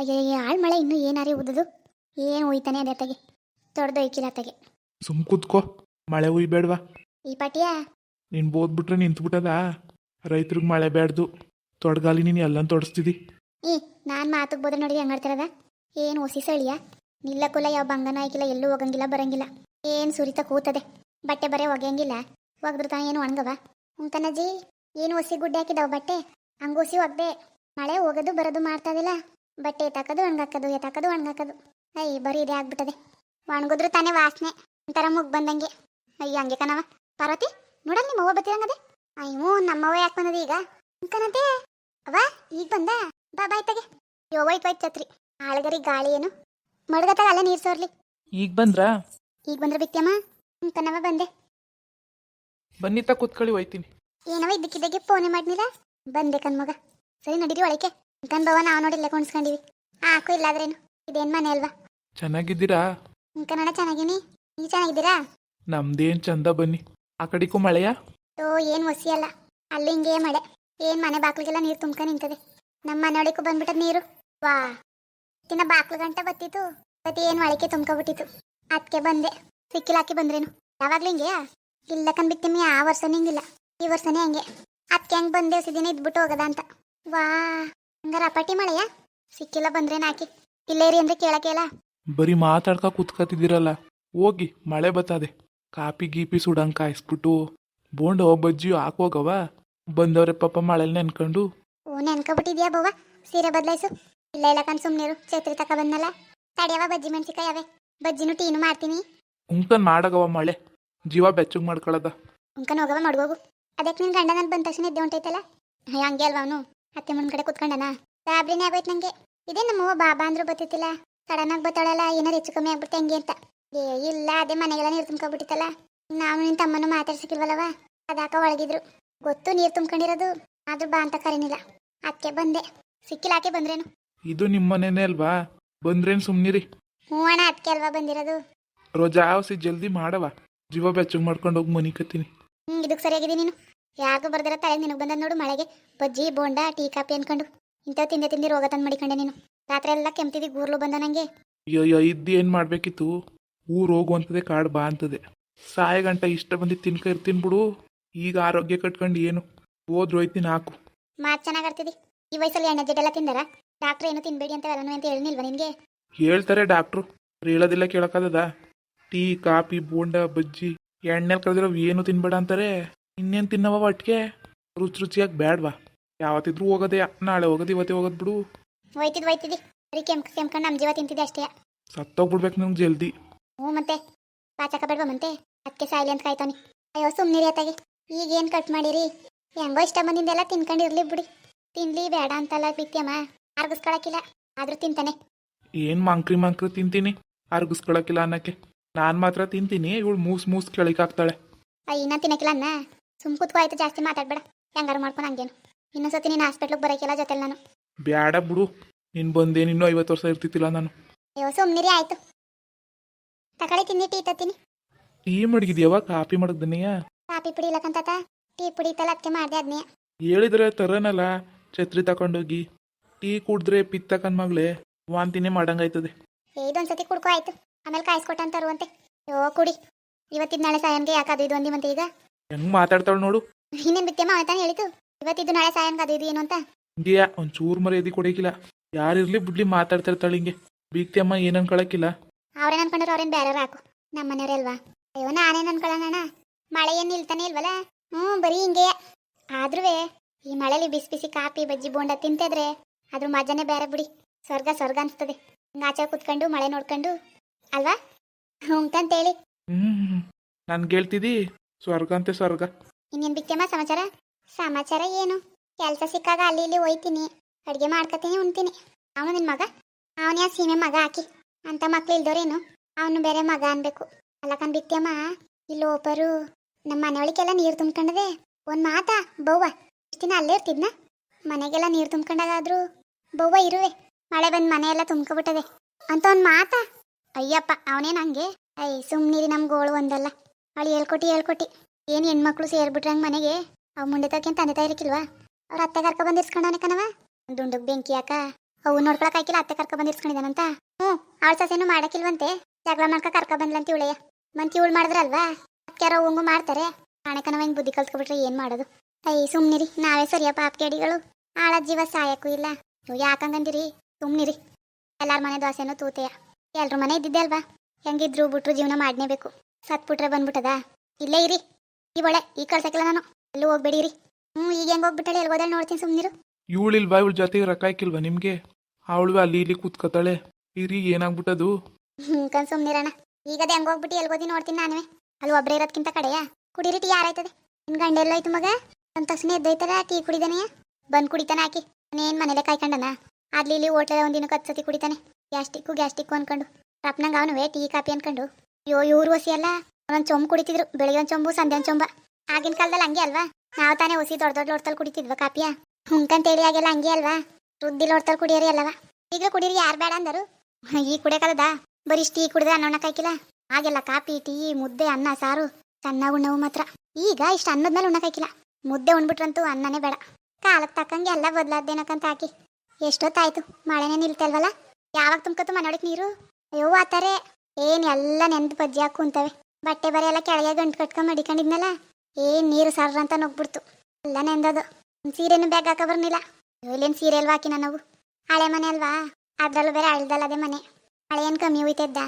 ಅಯ್ಯಯ್ಯ ಆಳ್ ಮಳೆ ಇನ್ನೂ ಏನಾರೇ ಉದ್ದದು ಏನು ಹೋಯ್ತಾನೆ ಅದೇ ತಗೆ ತೊಡ್ದೊಯ್ಕಿಲ್ಲ ತಗೆ ಸುಮ್ ಕೂತ್ಕೋ ಮಳೆ ಉಯ್ಬೇಡ್ವಾ. ಈ ಪಾಟಿಯ? ನೀನು ಬೋದ್ಬಿಟ್ರೆ ನಿಂತ್ಬಿಟ್ಟದ? ರೈತರಿಗೆ ಮಳೆ ಬೇಡ್ದು ತೊಡ್ಗಾಲಿ ನೀನು ಎಲ್ಲನ್ ತೊಡಸ್ತಿದಿ? ಈ ನಾನು ಮಾತಕ್ಕೆ ಬೋದ್ರೆ ನೋಡಿ ಹಂಗಾಡ್ತಿರದ ಏನು ಹೊಸಿ ಸಳಿಯ? ನಿಲ್ಲಕ್ಕೂಲ ಯಾವ ಬಂಗನ ಆಯ್ಕಿಲ್ಲ ಎಲ್ಲೂ ಹೋಗಂಗಿಲ್ಲ ಬರಂಗಿಲ್ಲ. ಏನು ಸುರಿತ ಕೂತದೆ? ಬಟ್ಟೆ ಬರೇ ಒಗೆಯಂಗಿಲ್ಲ? ಒಗ್ದ್ರ ತಾನ ಏನು ಒಣಗವ? ಉಂಕನಜ್ಜಿ ಏನು ಒಸಿ ಗುಡ್ಡೆ ಹಾಕಿದಾವ ಬಟ್ಟೆ? ಹಂಗ ಹೊಸಿ ಒಗ್ದೆ. ಮಳೆ ಹೋಗೋದು ಬರೋದು ಮಾಡ್ತದಿಲ್ಲ ಬಟ್ಟೆ ಎತ್ತಾಕೋದು ಒಣಗಾಕೋದು ಎತ್ತಾಕೋದು ಒಣಗಾಕೋದು ಅಯ್ಯ ಬರೀ ಇದೇ ಆಗ್ಬಿಟ್ಟದೆ. ಒಣಗಿದ್ರು ತಾನೇ ವಾಸನೆ. ಒಂಥರ ಮುಗ್ ಬಂದಂಗೆ. ಅಯ್ಯ ಹಂಗೆ ಕಣವ. ಪಾರ್ವತಿ ನೋಡಲ್ ನಿಮ್ಮ ಅವ್ವ ಬತ್ತಿರಂಗದೆ ಅಯ್ಯೋ ನಮ್ಮವ್ವ ಯಾಕೆ ಬಂದದ ಈಗ? ಉಂಕನತೆ ಅವ ಈಗ ಬಂದ? ಬಾ ಬಾಯ್ ತಗೆ ಯೋ ಹೋಯ್ತು ಹೋಯ್ತು ಛತ್ರಿ. ಆಳಗರಿ ಗಾಳಿ ಏನು. ಮಡ್ಗತ್ತಾಗ ಅಲ್ಲೇ ನೀರು ಸೋರ್ಲಿ. ಈಗ ಬಂದ್ರಾ? ಈಗ ಬಂದ್ರ ಬಿತ್ತಿಯಮ್ಮ ಕಣವ ಬಂದೆ. ಬನ್ನಿತ ಕೂತ್ಕೊಳ್ಳಿ ಹೋಯ್ತೀನಿ. ಏನವ ಇದ್ದಕ್ಕಿದ್ದಾಗೆ ಫೋನೆ ಮಾಡ್ನಿಲ್ಲ? ಬಂದೆ ಕಣ್ಮಗ. ಸರಿ ನಡೀರಿ ಒಳಕ್ಕೆ. ಕಣ್ ನೋಡಿ ನಾವು ಆ ಕೊಂಡ್ಸ್ಕೊಂಡಿವಿ ಹಾಕು ಇಲ್ಲಾದ್ರೇನು? ಇದೇನ್ ಮನೆ ಅಲ್ವಾ? ಚೆನ್ನಾಗಿದ್ದೀರಾ? ಕನ್ನಡ ಚೆನ್ನಾಗಿನಿ. ನೀ ಚೆನ್ನಾಗಿದ್ದೀರಾ? ನಮ್ದೇನ್ ಚಂದ ಬನ್ನಿ. ಆ ಕಡೆಗೂ ಮಳೆಯಾ? ಓ ಏನ್ ಒಸಿ ಅಲ್ಲ. ಅಲ್ಲಿ ಹಿಂಗೆ ಮಳೆ. ಏನ್ ಮನೆ ಬಾಕ್ಲಿಗೆಲ್ಲ ನೀರು ತುಂಬ್ಕ ನಿಂತದೆ. ನಮ್ಮ ಮನೆ ಒಳಕ್ಕೂ ಬಂದ್ಬಿಟ್ಟದ ನೀರು. ವಾ. ತಿನ್ನ ಬಾಕ್ಲು ಗಂಟ ಬತ್ತಿತ್ತು. ಮತ್ತೆ ಏನು ಒಳಕ್ಕೆ ತುಂಬ್ಕೊಬಿಟ್ಟಿತ್ತು. ಅದಕ್ಕೆ ಬಂದೆ. ಸಿಕ್ಕಿಲ್ ಹಾಕಿ ಬಂದ್ರೇನು? ಯಾವಾಗ್ಲೂ ಹಿಂಗೆ? ಇಲ್ಲ ಕಣ್ ಬಿತ್ತಿಮ್ಮಿ ಆ ವರ್ಷನೇ ಹಿಂಗಿಲ್ಲ. ಈ ವರ್ಷನೇ ಹಂಗೆ. ಅದಕ್ಕೆ ಹೆಂಗ್ ಬಂದೆ ದಿನ ಇದ್ಬಿಟ್ಟು ಹೋಗದ ಅಂತ. ವಾ. ಹಂಗಾರ ಅಪಾಟಿ ಮಾಡಯ್ಯ ಸಿಕ್ಕಿಲ್ಲ ಬಂದ್ರೆ ನಾಕಿ. ಇಲ್ಲೇರಿ ಅಂದ್ರೆ ಕೇಳಕ್ಕೆಲ್ಲ ಬರೀ ಮಾತಾಡ್ಕ ಕುತ್ಕತಿದ್ದೀರಲ್ಲ ಹೋಗಿ ಮಳೆ ಬತ್ತದೆ. ಕಾಪಿ ಗೀಪಿ ಸುಡಂಗ್ ಕಾಯಿಸ್ಬಿಟ್ಟು. ಬೋಂಡ ಬಜ್ಜಿ ಹಾಕೋಗವ ಬಂದವ್ರೆ ಪಾಪ ಮಳೆ ನೆನ್ಕೊಂಡು. ಓ ನೆನ್ಕೊಬಿಟ್ಟಿದ್ಯಾ ಬವ್ವ? ಸೀರೆ ಬದಲಾಯಿಸು. ಇಲ್ಲ ಇಲ್ಲ ಕಣ್ ಸುಮ್ನಿರು ಛತ್ರಿ ತಕ ಬಂದಲ್ಲ ತಡಿಯವ ಬಜ್ಜಿ ಮೆಣಸಿಕಾಯಿ ಅವೆ. ಬಜ್ಜಿನೂ ಟೀನು ಮಾಡ್ತೀನಿ. ಉಂಕನ್ ಮಾಡಗವ ಮಳೆ. ಜೀವ ಬೆಚ್ಚಗ್ ಮಾಡ್ಕೊಳದ. ಉಂಕನ್ ಹೋಗವ ಮಡ್ಗೋಗು. ಅದಕ್ಕೆ ನಿನ್ ಗಂಡ ನನ್ ಬಂದ ತಕ್ಷಣ ಎದ್ದೆ ಹೊಂಟೈತಲ್ಲ? ಹಂಗೆ ಅಲ್ವಾ ಅವನು? ಅತ್ತೆ ಮುಂದ್ ಕಡೆ ಕುತ್ಕೊಂಡನ? ಗಾಬ್ರಿನೇ ಆಗೋಯ್ತು ನಂಗೆ. ಇದೇ ನಮ್ಮವ್ವ ಬಾಬಾ ಅಂದ್ರೂ ಬತ್ತಿತ್ತಿಲ್ಲ ಸಡನ್ ಆಗಿ ಬತ್ತಾಳಲ್ಲ ಏನಾರು ಹೆಚ್ಚು ಕಮ್ಮಿ ಆಗ್ಬಿಟ್ಟು ಹಂಗೆ ಅಂತ. ಏ ಇಲ್ಲ ಅದೇ ಮನೆಗೆಲ್ಲ ನೀರು ತುಂಬ್ಕೊಬಿಟ್ಟಿತ್ತಲ್ಲ ನಾವು ನಿನ್ ತಮ್ಮನ್ನು ಮಾತಾಡ್ಸಿಕಿಲ್ವಲ್ಲವ ಅದಾಕ ಒಳಗಿದ್ರು. ಗೊತ್ತು ನೀರು ತುಂಬ್ಕೊಂಡಿರೋದು ಆದ್ರೂ ಬಾ ಅಂತ ಕರೀನಿಲ್ಲ. ಅಕ್ಕೆ ಬಂದೆ. ಸಿಕ್ಕಿಲ್ಲ ಆಕೆ ಬಂದ್ರೇನು? ಇದು ನಿಮ್ಮ ಮನೇನೆ ಅಲ್ವಾ? ಬಂದ್ರೇನು ಸುಮ್ನಿರಿ. ಹ್ಞೂ ಅಣ್ಣ ಅದಕ್ಕೆ ಅಲ್ವಾ ಬಂದಿರೋದು? ರೋಜಾ ಔಸಿ ಜಲ್ದಿ ಮಾಡವ ಜೀವ ಬೆಚ್ಚಗೆ ಮಾಡ್ಕೊಂಡು ಹೋಗಿ ಮನಿಕತ್ತೀನಿ ಹ್ಞೂ ಇದಕ್ಕೆ ಸರಿಯಾಗಿದೆ ನೀನು. ಯಾರಿಗೂ ಬರ್ದಿರ ತಲೆ ನಿನಗೆ ಬಂದ ನೋಡು ಮಳೆಗೆ. ಬಜ್ಜಿ ಬೋಂಡ ಟೀ ಕಾಪಿ ಅನ್ಕೊಂಡು ಇಂಥವು ತಿಂದೆ ತಿಂದಿ ರೋಗ ತಂದು ಮಡಿಕೊಂಡೆ ನೀನು. ರಾತ್ರಿ ಎಲ್ಲ ಕೆಮ್ತಿದ್ದಿ ಗೂರ್ಲು ಬಂದ ನಂಗೆ. ಅಯ್ಯೋ ಇದ್ದು ಏನು ಮಾಡಬೇಕಿತ್ತು? ಊರ್ ಹೋಗುವಂತದೇ ಕಾಡ್ ಬಾ ಅಂತದೆ. ಸಾಯ ಗಂಟ ಇಷ್ಟ ಬಂದಿ ತಿನ್ಕ ಇರ್ತೀನಿ ಬಿಡು. ಈಗ ಆರೋಗ್ಯ ಕಟ್ಕೊಂಡು ಏನು? ಹೋದ್ರು ಹೋಯ್ತೀನಿ ಹಾಕು. ಮಾತು ಚೆನ್ನಾಗಿ ಆಡ್ತಿದ್ದಿ. ಈ ವಯಸ್ಸಲ್ಲಿ ಎಣ್ಣೆ ಜಿಡ್ಡೆಲ್ಲ ತಿಂದಾರ? ಡಾಕ್ಟ್ರ್ ಏನು ತಿನ್ಬೇಡಿ ಅಂತ ಎಲ್ಲನೂ ಅಂತ ಹೇಳಿಲ್ವಾ ನಿನಗೆ? ಹೇಳ್ತಾರೆ ಡಾಕ್ಟ್ರು. ಹೇಳೋದಿಲ್ಲ ಕೇಳೋಕ್ಕಾಗದ ಟೀ ಕಾಫಿ ಬೋಂಡ ಬಜ್ಜಿ ಎಣ್ಣೆಲ್ ಕರೆದಿರೋ ಏನು ತಿನ್ಬೇಡ ಅಂತಾರೆ? ಇನ್ನೇನು ತಿನ್ನವ ಒಟ್ಟಿಗೆ ರುಚಿ ರುಚಿಯಾಗಿ ಬೇಡವಾ ಯಾವತ್ತಿದ್ರು ಹೋಗೋದೇ ನಾಳೆ ಹೋಗೋದು ಇವತ್ತೇ ಹೋಗೋದು ಬಿಡು. ಹೋಯ್ತಿದ್ ಹೋಯ್ತಿದಿ. ಬರೀ ಕೆಂಪ್ ಕೆಂಪ್ಕೊಂಡು ನಮ್ಮ ಜೀವ ತಿಂತಿದ್ದೆ ಅಷ್ಟೇ. ಸತ್ತೋಗ್ಬಿಡ್ಬೇಕು ನಂಗೆ ಜಲ್ದಿ. ಹ್ಞೂ ಮತ್ತೆ. ಪಾಚಕ ಬೇಡವಾ ಮತ್ತೆ? ಅದಕ್ಕೆ ಅಂತ ಕಾಯ್ತಾನೆ ಅಯ್ಯೋ ಸುಮ್ಮನಿರಿ ರೀತಾಗಿ ಈಗ ಏನು ಕಟ್ ಮಾಡಿರಿ? ಹೆಂಗೋ ಇಷ್ಟ ಬಂದಿಂದೆಲ್ಲ ತಿನ್ಕೊಂಡಿರ್ಲಿ ಬಿಡಿ. ತಿನ್ಲಿ ಬೇಡ ಅಂತಲ್ಲ ಬಿತ್ತಮ್ಮ ಅರ್ಗಿಸ್ಕೊಳಕಿಲ್ಲ. ಆದ್ರೂ ತಿಂತಾನೆ. ಏನು ಮಂಕ್ರಿ ಮಂಕ್ರಿ ತಿಂತೀನಿ? ಅರ್ಗಿಸ್ಕೊಳಕಿಲ್ಲ ಅನ್ನಕ್ಕೆ. ನಾನು ಮಾತ್ರ ತಿಂತೀನಿ. ಇವಳು ಮೂಸ್ ಮೂಸ್ ಕೆಳಗೆ ಹಾಕ್ತಾಳೆ. ಅಯ್ಯ ಇನ್ನ ತಿನ್ನಕಿಲ್ಲ ಅನ್ನ? ಸುಮ್ ಕೂತ್ಕೋ ಆಯ್ತು ಜಾಸ್ತಿ ಮಾತಾಡ್ಬೇಡ. ಹೆಂಗಾರು ಮಾಡ್ಕೊಂಡು ಹಂಗೇನು. ಇನ್ನೊಂದ್ಸತಿ ನೀನು ಹಾಸ್ಪಿಟ್ಲಿಗೆ ಬರೋಕಿಲ್ಲ ಜೊತೆಲಿ ನಾನು. ಬ್ಯಾಡ ಬಿಡು. ನೀನು ಬಂದೇನು ಇನ್ನೂ ಐವತ್ತು ವರ್ಷ ಇರ್ತಿತ್ತಿಲ್ಲ ನಾನು. ಅಯ್ಯೋ ಸುಮ್ಮನಿರಿ ಆಯ್ತು. ತಕಳಿ ತಿನ್ನಿ ಟೀ ತತ್ತೀನಿ. ಟೀ ಮಡಗಿದ್ಯವ ಕಾಫಿ ಮಡಗ್ದನೆಯ ಕಾಫಿ ಪುಡಿ ಇಲ್ಲಕಂತ ಟೀ ಪುಡಿ ಇತ್ತಲ್ಲ ಅದಕ್ಕೆ ಮಾಡಿದೆ ಅದನ್ನೇ ಹೇಳಿದ್ರೆ ತರನಲ್ಲ ಛತ್ರಿ ತಕೊಂಡೋಗಿ. ಟೀ ಕುಡಿದ್ರೆ ಪಿತ್ತ ಮಗ್ಲೆ ವಾಂತಿನೇ ಮಾಡಂಗಾಯ್ತದೆ. ಏ ಇದೊಂದ್ಸತಿ ಕುಡ್ಕೋ ಆಯ್ತು. ಆಮೇಲೆ ಕಾಯಿಸ್ಕೊಟ್ಟಂತರುವಂತೆ ಅಯ್ಯೋ ಕುಡಿ. ಇವತ್ತಿದ್ ನಾಳೆ ಸಾಯನ್ಗೆ ಯಾಕೆ ಅದು ಇದು ಒಂದಿ ಮತ್ತೆ ಈಗ? ಹೆಂಗ್ ಮಾತಾಡ್ತಾಳ ನೋಡು. ಇನ್ನೇನು ಬಿತ್ತಮ್ಮ ಮಾತಾನ ತಾನೇ ಹೇಳಿತು ಇವತ್ತಿದ್ದು ನಾಳೆ ಸಾಯಂ ಅದು ಇದು ಏನು ಅಂತ? ಹಿಂಗೆಯಾ ಮರ ಮರ್ಯಾದೆ ಕೊಡಕಿಲ್ಲ. ಯಾರಿರ್ಲಿ ಬಿಡ್ಲಿ ಮಾತಾಡ್ತಾ ಇರ್ತಾಳೆ ಹಿಂಗೆ. ಬೀಗ್ತಿಯಮ್ಮ ಏನ್ ಅನ್ಕೊಳಕಿಲ್ಲ. ಅವ್ರೇನ್ ಅನ್ಕೊಂಡ್ರೆ ಅವ್ರೇನ್ ಬೇರೆ ಹಾಕು. ನಮ್ಮ ಮನೆಯವ್ರೆ ಅಲ್ವಾ? ಅಯ್ಯೋ ನಾನೇನ್ ಅನ್ಕೊಳ್ಳೋಣ ಮಳೆ ಏನ್ ನಿಲ್ತಾನೆ ಇಲ್ವಲ್ಲ? ಹ್ಞೂ ಬರೀ ಹಿಂಗೆ. ಆದ್ರೂ ಈ ಮಳೆಲಿ ಬಿಸಿ ಬಿಸಿ ಕಾಫಿ ಬಜ್ಜಿ ಬೋಂಡ ತಿಂತಿದ್ರೆ ಅದ್ರ ಮಜಾನೇ ಬೇರೆ ಬಿಡಿ. ಸ್ವರ್ಗ ಸ್ವರ್ಗ ಅನ್ಸ್ತದೆ. ಹಿಂಗ್ ಆಚೆ ಕುತ್ಕೊಂಡು ಮಳೆ ನೋಡ್ಕೊಂಡು. ಅಲ್ವಾ? ಅಂತೇಳಿ ಹ್ಮ್ ನಾನು ಹೇಳ್ತಿದಿ ಸ್ವರ್ಗ ಅಂತೆ ಸ್ವರ್ಗ. ಇನ್ನೇನ್ ಬಿಟ್ಟೆಮ್ಮ ಸಮಾಚಾರ? ಸಮಾಚಾರ ಏನು? ಕೆಲಸ ಸಿಕ್ಕಾಗ ಅಲ್ಲಿ ಇಲ್ಲಿ ಹೋಯ್ತೀನಿ. ಅಡುಗೆ ಮಾಡ್ಕೊತೀನಿ, ಉಣ್ತೀನಿ. ಅವನು ನಿನ್ ಮಗ? ಅವನ ಯಾ ಸೀಮೆ ಮಗ ಹಾಕಿ ಅಂತ ಮಕ್ಳು ಇಲ್ದೋರೇನು? ಅವನು ಬೇರೆ ಮಗ ಅನ್ಬೇಕು. ಅಲ್ಲಕನ್ ಬಿತ್ತೆಮ್ಮ ಇಲ್ಲಿ ಒಬ್ಬರು ನಮ್ಮ ಮನೆಯೊಳಗೆಲ್ಲ ನೀರು ತುಂಬ್ಕೊಂಡದೆ, ಒಂದು ಮಾತಾ? ಬವ್ವ ಇಷ್ಟಿನ ಅಲ್ಲೇ ಇರ್ತಿದ್ನ? ಮನೆಗೆಲ್ಲ ನೀರು ತುಂಬ್ಕೊಂಡಾಗಾದ್ರು ಬವ್ವ ಇರುವೆ. ಮಳೆ ಬಂದು ಮನೆ ಎಲ್ಲ ತುಂಬ್ಕೊಬಿಟ್ಟದೆ. ಅಂತ ಒಂದು ಮಾತಾ? ಅಯ್ಯಪ್ಪ, ಅವನೇನ ಹಂಗೆ? ಐ ಸುಮ್ನಿರಿ ನಮ್ಗೆ ಗೋಳು ಒಂದಲ್ಲ. ಅವಳು ಹೇಳ್ಕೊಟ್ಟಿ ಹೇಳ್ಕೊಟ್ಟಿ. ಏನು ಹೆಣ್ಮಕ್ಳು ಸೇರ್ಬಿಟ್ರಂಗ ಮನೆಗೆ? ಅವ್ ಮುಂಡೆ ತಕ್ಕೇನ್ ತಂದೆ ತಾಯಿ ಇರಕ್ಕಿಲ್ವಾ ಅವ್ರ ಅತ್ತೆ ಕರ್ಕ ಬಂದಿರ್ಸ್ಕೊಂಡವನೆ ಕಣವ ದುಂಡಗ್ ಬೆಂಕಿ ಹಾಕ. ಅವು ನೋಡ್ಕೊಳಕ್ ಹಾಕಿಲ್ಲ, ಅತ್ತೆ ಕರ್ಕ ಬಂದಿರ್ಸ್ಕೊಂಡಿದ್ದಾನಂತ. ಹ್ಞೂ, ಅವಳ ಸಸೇನು ಮಾಡಕ್ಕಿಲ್ವಂತೆ. ಜಗಳ ಮಾಡ್ಕ ಕರ್ಕ ಬಂದ್ಲಂತ ಇವಳೆಯ ಮಂತಿ ಇವಳು ಮಾಡಿದ್ರಲ್ವಾ? ಅಕ್ಕ್ಯಾರ ಹಂಗು ಮಾಡ್ತಾರೆ. ಕಾಣಕನವ ಹಿಂಗ್ ಬುದ್ಧಿ ಕಲ್ತ್ಕೊಬಿಟ್ರೆ ಏನ್ ಮಾಡೋದು? ಅಯ್ಯ ಸುಮ್ನಿರಿ. ನಾವೇ ಸರಿಯ ಪಾಪ ಕೇಡಿಗಳು. ಆಳ ಜೀವ ಸಾಯಕ್ಕೂ ಇಲ್ಲ. ನೀವು ಯಾಕಂಗಂದಿರಿ ಸುಮ್ನಿರಿ. ಎಲ್ಲಾರ ಮನೆ ದೋಸೆನೂ ತೂತೆಯ. ಎಲ್ರ ಮನೆ ಇದ್ದಿದ್ದೆ ಅಲ್ವಾ? ಹೆಂಗಿದ್ರು ಬಿಟ್ರು ಜೀವನ ಮಾಡ್ನೇಬೇಕು. ಸತ್ಬಿಟ್ರೆ ಬಂದ್ಬಿಟ್ಟದ? ಇಲ್ಲೇ ಇರಿ. ಈ ಒಳೆ ಈ ಕಳ್ಸಕ್ಕಿಲ್ಲ ನಾನು. ಎಲ್ಲೂ ಹೋಗ್ಬೇಡಿರಿ ಹ್ಞೂ ಈಗ ಹೆಂಗ್ ಹೋಗ್ಬಿಟ್ಟಳೆ? ಎಲ್ಲಿ ಹೋದಲ್ಲಿ ನೋಡ್ತೀನಿ ಸುಮ್ನಿರು. ಬಾಯ್ ಇವಳ ಜೊತೆಗೆ ರೊಕ್ಕಾಕಿಲ್ವಾ ನಿಮಗೆ? ಅವಳು ಅಲ್ಲಿ ಇಲ್ಲಿ ಕೂತ್ಕೊತಾಳೆ. ಇರಿ ಏನಾಗ್ಬಿಟ್ಟದು? ಹ್ಞೂ ಕಣ್ ಈಗ ಅದೇ ಹೆಂಗ್ ಹೋಗ್ಬಿಟ್ಟು ಎಲ್ಲಿ ಹೋದಿ ನೋಡ್ತೀನಿ ನಾನುವೆ. ಅಲ್ಲಿ ಒಬ್ರೇ ಇರೋದ್ಕಿಂತ ಕಡೆಯಾ? ಕುಡೀರಿ ಟೀ ಯಾರಾಯ್ತದೆ ನಿನ್ ಗಂಡ ಎಲ್ಲೋಯ್ತು ಮಗ? ನನ್ನ ತಕ್ಷಣ ಎದ್ದೋಯ್ತಾರ ಟೀ ಕುಡಿದಾನೆಯ ಬಂದ್ ಕುಡಿತಾನೆ ಹಾಕಿ ಏನ್ ಮನೇಲೆ ಕಾಯ್ಕೊಂಡನ? ಅಲ್ಲಿ ಇಲ್ಲಿ ಹೋಟ್ಲಲ್ಲಿ ಒಂದಿನ ಕತ್ಸತಿ ಕುಡಿತಾನೆ. ಗ್ಯಾಸ್ಟಿಕ್ಕು ಗ್ಯಾಸ್ಟಿಕ್ಕು ಅನ್ಕೊಂಡು. ರಪ್ನಂಗ ಅವನು ಟೀ ಕಾಪಿ ಅನ್ಕೊಂಡು. ಅಯ್ಯೋ, ಇವ್ರು ಹೊಸಿ ಅಲ್ಲ. ಒಂದೊಂದು ಚೊಂಬು ಕುಡಿತಿದ್ರು. ಬೆಳಿಗ್ಗೆ ಒಂದು ಚೊಂಬು ಒಂದ್ ಚೊಂಬ. ಆಗಿನ ಕಾಲದಲ್ಲಿ ಹಂಗೆ ಅಲ್ವಾ? ನಾವು ತಾನೇ ಹೊಸಿ ದೊಡ್ಡ ದೊಡ್ಡ ಲೋಟದಲ್ಲಿ ಕುಡಿತಿದ್ವ ಕಾಪಿಯ. ಹುಂಕಂತೇಳಿ ಆಗೆಲ್ಲ ಹಂಗೆ ಅಲ್ವಾ? ರುದ್ದಿ ಲೋಟದಲ್ಲಿ ಕುಡಿಯೋರಿ ಅಲ್ಲವ? ಈಗ ಕುಡೀರಿ, ಯಾರು ಬೇಡ ಅಂದರು. ಈ ಕುಡಿಯಕಲ್ಲದ ಬರೀ ಟೀ ಕುಡಿದ್ರೆ ಅನ್ನೋಣ ಕಾಯ್ಕಿಲ್ಲ ಆಗೆಲ್ಲ ಕಾಪಿ, ಟೀ, ಮುದ್ದೆ, ಅನ್ನ, ಸಾರು. ಚೆನ್ನಾಗಿ ಉಣ್ಣವು ಮಾತ್ರ. ಈಗ ಇಷ್ಟು ಅನ್ನದ ಮೇಲೆ ಉಣ್ಣಕ್ಕಾಕಿಲ್ಲ ಮುದ್ದೆ ಉಣ್ಬಿಟ್ರಂತೂ ಅನ್ನನೇ ಬೇಡ. ಕಾಲಕ್ಕೆ ತಕ್ಕಂಗೆ ಎಲ್ಲ ಬದಲಾದ್ದೇನಕ್ಕಂತ ಹಾಕಿ. ಎಷ್ಟೊತ್ತಾಯ್ತು? ಮಳೆನೇ ನಿಲ್ತಲ್ವಲ್ಲ ಯಾವಾಗ ತುಂಬ್ಕತ್ತು ಮನೊಳಗೆ ನೀರು? ಅಯ್ಯೋ ಆತಾರೆ ಏನ್ ಎಲ್ಲ ನೆಂದು ಬಜ್ಜಿ ಹಾಕಿ ಕುಂತವೆ. ಬಟ್ಟೆ ಬರೆ ಎಲ್ಲ ಕೆಳಗೆ ಗಂಟು ಕಟ್ಕೊಂಡ್ ಮಡಿಕೊಂಡಿದ್ನಲ್ಲ? ಏನ್ ನೀರು ಸರ್ರ ಅಂತ ನುಗ್ಬಿಡ್ತು ಎಲ್ಲ ನೆಂದದು. ಸೀರೆನು ಬ್ಯಾಗ್ ಹಾಕ ಬರ್ನಿಲ್ಲ. ಇಲ್ಲೇನು ಸೀರೆ ಅಲ್ವಾ ಹಾಕಿನ ನಾವು? ಹಳೆ ಮನೆ ಅಲ್ವಾ? ಅದ್ರಲ್ಲೂ ಬೇರೆ ಅಳ್ದಲ್ಲದೆ ಮನೆ. ಹಳೆ ಏನ್ ಕಮ್ಮಿ ಹೋಯ್ತದ್ದ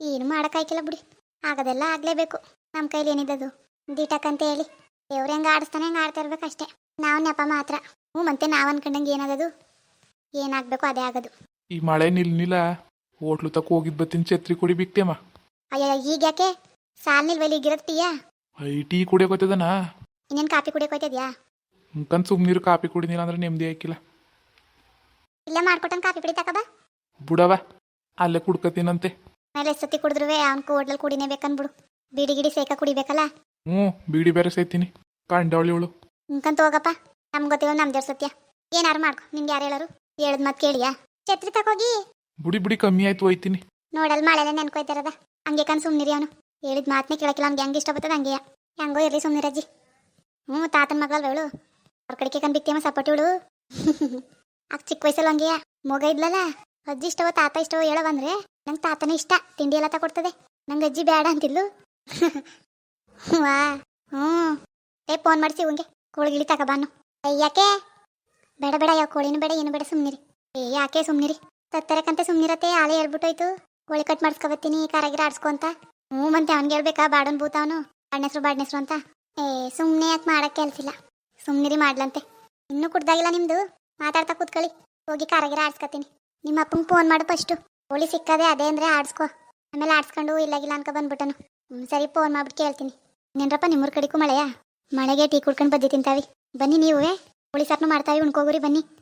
ಏನು ಮಾಡೋಕ್ಕಾಯ್ಕಿಲ್ಲ ಬಿಡಿ. ಆಗದೆಲ್ಲ ಆಗ್ಲೇಬೇಕು. ನಮ್ಮ ಕೈಲಿ ಏನಿದ್ದದು ದೀಟಕ್ಕಂತ ಹೇಳಿ. ದೇವ್ರು ಹೆಂಗ ಆಡಿಸ್ತಾನೆ ಹೆಂಗ ಆಡ್ತಾ ಇರ್ಬೇಕಷ್ಟೇ ನಾವು ನೆಪ ಮಾತ್ರ. ಹ್ಞೂ ಮತ್ತೆ ನಾವ್ ಅನ್ಕೊಂಡಂಗೆ ಏನದದು? ಏನಾಗ್ಬೇಕು ಅದೇ ಆಗದು. ಈ ಮಳೆ ನಿಲ್ನಿಲ್ಲ. ಹೋಟ್ಲು ತಕ್ಕ ಹೋಗಿದ್ ಬತ್ತಿನ ಛತ್ರಿ ಕುಡಿ ಬಿಕ್ತೇಮ ಅಯ್ಯ ಈಗ ಯಾಕೆ? ಸಾಲ್ ನಿಲ್ವಲ್ಲಿ ಈಗಿರೋದು ಟೀಯಾ ಐ ಟೀ ಕುಡಿಯೋಕೋತದನ ಇನ್ನೇನ್ ಕಾಪಿ ಕುಡಿಯಕ್ ಕನ್ ಸುಮ್ ಸುಮ್ನೀರು ಕಾಪಿ ಕುಡಿನಿಲ್ಲ ಅಂದ್ರೆ ನೆಮ್ಮದಿ ಹಾಕಿಲ್ಲ. ಇಲ್ಲ ಮಾಡ್ಕೊಟ್ಟಂಗ್ ಕಾಪಿ ಪುಡಿ ತಕಬಾ? ಬುಡವ ಅಲ್ಲೇ ಕುಡ್ಕತೀನಂತೆ. ಮೇಲೆ ಸತಿ ಕುಡಿದ್ರು ಅವ್ನ ಹೋಟ್ಲಲ್ಲಿ ಕುಡಿನೇ ಬೇಕನ್ಬಿಡು ಬೀಡಿ. ಗಿಡಿ ಸೇಕ ಕುಡಿಬೇಕಲ್ಲ? ಹ್ಞೂ ಬೀಡಿ ಬೇರೆ ಸೇತೀನಿ ಕಂಡವಳಿ ಇವಳು. ಹಿಂಕಂತ ಹೋಗಪ್ಪ ನಮ್ಗೆ ಗೊತ್ತಿಲ್ಲ ನಮ್ದೇ ಸತ್ಯ. ಏನಾರು ಮಾಡ್ಕೊ ನಿಮ್ಗೆ ಯಾರು ಹೇಳರು? ಹೇಳದ್ ಮತ್ ಕೇಳಿಯಾ? ಛತ್ರಿ ತಕೋಗಿ. ಬುಡಿ ಬುಡಿ ಕಮ್ಮಿ ಆಯ್ತು ಹೋಯ್ತೀನಿ. ನೋಡಲ್ ಮಾಡಲ್ಲ ನೆನ್ಕೋತಿರದ ಹಂಗೆ ಕಣ್ ಸುಮ್ನಿರಿ ಅವನು. ಹೇಳಿದ ಮಾತನೇ ಕೇಳಕ್ಕಿಲ್ಲ, ಅವ್ನಿಗೆ ಹೆಂಗೆ ಇಷ್ಟ ಬರ್ತದ ಹಂಗೆ ಹೆಂಗೋ ಇರ್ಲಿ ಸುಮ್ನಿರಜ್ಜಿ ಹ್ಞೂ, ತಾತನ ಮಗಳಲ್ವ ಇವಳು ಅವ್ರ ಕಡೆಗೆ ಕಣ್ ಬಿತ್ತೇಮ ಸಪೋರ್ಟ್ ಇವಳು. ಆಗ ಚಿಕ್ಕ ವಯಸ್ಸಲ್ಲಿ ಹಂಗೆಯ. ಮಗ ಇದ್ಲಲ್ಲ, ಅಜ್ಜಿ ಇಷ್ಟವ, ತಾತ ಇಷ್ಟವೋ ಹೇಳೋ ಬಂದ್ರೆ ನಂಗೆ ತಾತನೇ ಇಷ್ಟ. ತಿಂಡಿ ಎಲ್ಲ ತಕೊಡ್ತದೆ. ನಂಗೆ ಅಜ್ಜಿ ಬೇಡ ಅಂತಿದ್ಲು. ವಾ ಹ್ಞೂ. ಏ ಫೋನ್ ಮಾಡಿಸಿ ಹಂಗೆ ಕೋಳಿಗಿಳಿ ತಗೊಬಾನು ಯಾಕೆ? ಬೇಡ ಬೇಡ, ಯಾವ ಕೋಳಿನೂ ಬೇಡ, ಏನು ಬೇಡ, ಸುಮ್ನಿರಿ. ಏ, ಯಾಕೆ ಸುಮ್ನಿರಿ? ತತ್ತರಕ್ಕಂತೆ ಸುಮ್ನಿರತ್ತೆ ಆಳೆ ಹೇಳ್ಬಿಟ್ಟೋಯ್ತು ಕೋಳಿ ಕಟ್ ಮಾಡಿಸ್ಕೊಬತ್ತೀನಿ ಕಾರಾಗಿರ ಆಡ್ಸ್ಕೊ ಅಂತ. ಹ್ಞೂ ಮತ್ತೆ ಅವ್ನಿಗೆ ಹೇಳ್ಬೇಕಾ, ಬಾಡನ್ ಭೂತ ಅವನು. ಅಣ್ಣೆಸ್ರು ಬಾಡ್ನೆಸ್ರು ಅಂತ. ಏ ಸುಮ್ಮನೆ ಯಾಕೆ ಮಾಡಕ್ಕೆ ಕೆಲ್ಸಿಲ್ಲ ಸುಮ್ಮನಿರಿ ಮಾಡ್ಲಂತೆ. ಇನ್ನೂ ಕುಡ್ದಾಗಿಲ್ಲ ನಿಮ್ದು? ಮಾತಾಡ್ತಾ ಕೂತ್ಕೊಳ್ಳಿ ಹೋಗಿ ಕಾರಾಗಿರ ಆಡ್ಸ್ಕೊತೀನಿ. ನಿಮ್ಮ ಅಪ್ಪಂಗೆ ಫೋನ್ ಮಾಡು ಫಸ್ಟು. ಹೋಳಿ ಸಿಕ್ಕದೆ ಅದೇ ಅಂದ್ರೆ ಆಡ್ಸ್ಕೊ. ಆಮೇಲೆ ಆಡ್ಸ್ಕೊಂಡು ಇಲ್ಲಾಗಿಲ್ಲ ಅನ್ಕೊ ಬಂದ್ಬಿಟ್ಟನು. ಹ್ಞೂ, ಸರಿ, ಫೋನ್ ಮಾಡ್ಬಿಟ್ಟು ಕೇಳ್ತೀನಿ. ನೆನ್ರಪ್ಪ ನಿಮ್ಮೂರ್ ಕಡೆಗೂ ಮಳೆಯಾ? ಮಳೆಗೆ ಟೀ ಕುಡ್ಕೊಂಡು ಬದ್ದಿ ತಿಂತಾವಿ. ಬನ್ನಿ ನೀವೇ. ಕೋಳಿ ಸಾರ್ನು ಮಾಡ್ತಾವಿ, ಉಣ್ಕೋಗುರಿ ಬನ್ನಿ.